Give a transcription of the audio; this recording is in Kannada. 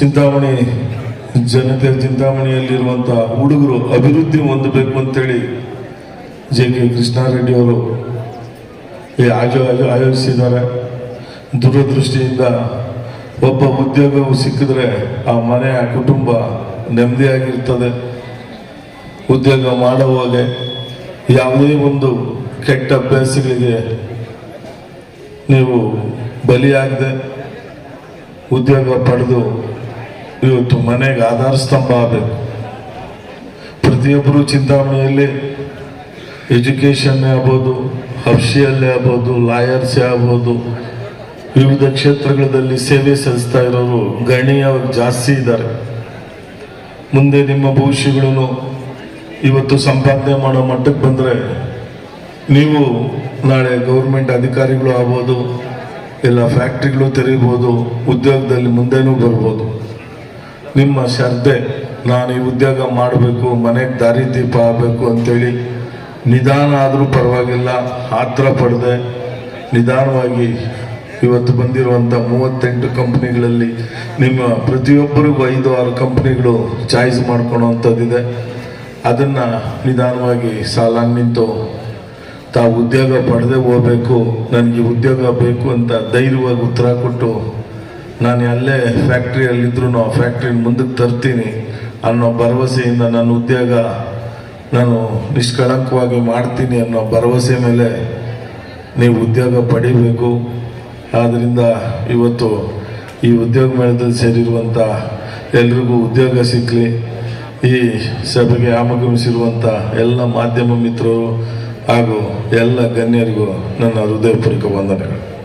ಚಿಂತಾಮಣಿ, ಜನತೆ ಚಿಂತಾಮಣಿಯಲ್ಲಿರುವಂಥ ಹುಡುಗರು ಅಭಿವೃದ್ಧಿ ಹೊಂದಬೇಕು ಅಂತೇಳಿ ಜೆ ಕೆ ಕೃಷ್ಣಾರೆಡ್ಡಿ ಅವರು ಈ ಆಯೋ ಆಯೋ, ಆಯೋಜಿಸಿದ್ದಾರೆ. ದೂರದೃಷ್ಟಿಯಿಂದ ಒಬ್ಬ ಉದ್ಯೋಗವು ಸಿಕ್ಕಿದ್ರೆ ಆ ಮನೆ, ಆ ಕುಟುಂಬ ನೆಮ್ಮದಿಯಾಗಿರ್ತದೆ. ಉದ್ಯೋಗ ಮಾಡುವಾಗೆ ಯಾವುದೇ ಒಂದು ಕೆಟ್ಟ ಅಭ್ಯಾಸಗಳಿಗೆ ನೀವು ಬಲಿಯಾಗದೆ ಉದ್ಯೋಗ ಪಡೆದು ಇವತ್ತು ಮನೆಗೆ ಆಧಾರ ಸ್ತಂಭ ಆಗಬೇಕು. ಪ್ರತಿಯೊಬ್ಬರು ಚಿಂತಾಮಣಿಯಲ್ಲಿ ಎಜುಕೇಷನ್ನೇ ಆಗ್ಬೋದು ಹರ್ಷಿಯಲ್ಲೇ ಆಗ್ಬೋದು, ಲಾಯರ್ಸೇ ಆಗ್ಬೋದು. ವಿವಿಧ ಕ್ಷೇತ್ರಗಳಲ್ಲಿ ಸೇವೆ ಸಲ್ಲಿಸ್ತಾ ಇರೋರು ಗಣನೀಯವಾಗಿ ಜಾಸ್ತಿ ಇದ್ದಾರೆ. ಮುಂದೆ ನಿಮ್ಮ ಭವಿಷ್ಯಗಳನ್ನು ಇವತ್ತು ಸಂಪಾದನೆ ಮಾಡೋ ಮಟ್ಟಕ್ಕೆ ಬಂದರೆ ನೀವು ನಾಳೆ ಗೌರ್ಮೆಂಟ್ ಅಧಿಕಾರಿಗಳು ಆಗ್ಬೋದು, ಎಲ್ಲ ಫ್ಯಾಕ್ಟ್ರಿಗಳು ತೆರೀಬೋದು ಉದ್ಯೋಗದಲ್ಲಿ ಮುಂದೆನೂ ಬರ್ಬೋದು. ನಿಮ್ಮ ಶ್ರದ್ಧೆ, ನಾನು ಈ ಉದ್ಯೋಗ ಮಾಡಬೇಕು ಮನೆಗೆ ದಾರಿ ದೀಪ ಆಗಬೇಕು ಅಂತೇಳಿ ನಿಧಾನ ಆದರೂ ಪರವಾಗಿಲ್ಲ, ಆತ್ರ ಪಡೆದೆ. ನಿಧಾನವಾಗಿ ಇವತ್ತು ಬಂದಿರುವಂಥ ಮೂವತ್ತೆಂಟು ಕಂಪ್ನಿಗಳಲ್ಲಿ ನಿಮ್ಮ ಪ್ರತಿಯೊಬ್ಬರಿಗೂ ಐದು, ಆರು ಕಂಪ್ನಿಗಳು ಚಾಯ್ಸ್ ಮಾಡ್ಕೊಳೋವಂಥದ್ದಿದೆ ಅದನ್ನು ನಿಧಾನವಾಗಿ ಸಾಲ ನಿಂತು, ತಾವು ಉದ್ಯೋಗ ಪಡೆದೇ ಹೋಗಬೇಕು, ನನಗೆ ಉದ್ಯೋಗ ಬೇಕು ಅಂತ ಧೈರ್ಯವಾಗಿ ಉತ್ತರ ಕೊಟ್ಟು ನಾನು ಅಲ್ಲೇ ಫ್ಯಾಕ್ಟ್ರಿಯಲ್ಲಿದ್ದರೂ ಆ ಫ್ಯಾಕ್ಟ್ರಿ ಮುಂದಕ್ಕೆ ತರ್ತೀನಿ ಅನ್ನೋ ಭರವಸೆಯಿಂದ ನನ್ನ ಉದ್ಯೋಗ ನಾನು ನಿಷ್ಕಳಂಕವಾಗಿ ಮಾಡ್ತೀನಿ ಅನ್ನೋ ಭರವಸೆ ಮೇಲೆ ನೀವು ಉದ್ಯೋಗ ಪಡಿಬೇಕು. ಆದ್ದರಿಂದ ಇವತ್ತು ಈ ಉದ್ಯೋಗ ಮೇಳದಲ್ಲಿ ಸೇರಿರುವಂಥ ಎಲ್ರಿಗೂ ಉದ್ಯೋಗ ಸಿಕ್ಕಲಿ ಈ ಸಭೆಗೆ ಆಗಮಿಸಿರುವಂಥ ಎಲ್ಲ ಮಾಧ್ಯಮ ಮಿತ್ರರು ಹಾಗೂ ಎಲ್ಲ ಗಣ್ಯರಿಗೂ ನನ್ನ ಹೃದಯಪೂರ್ವಕ ವಂದನೆಗಳು.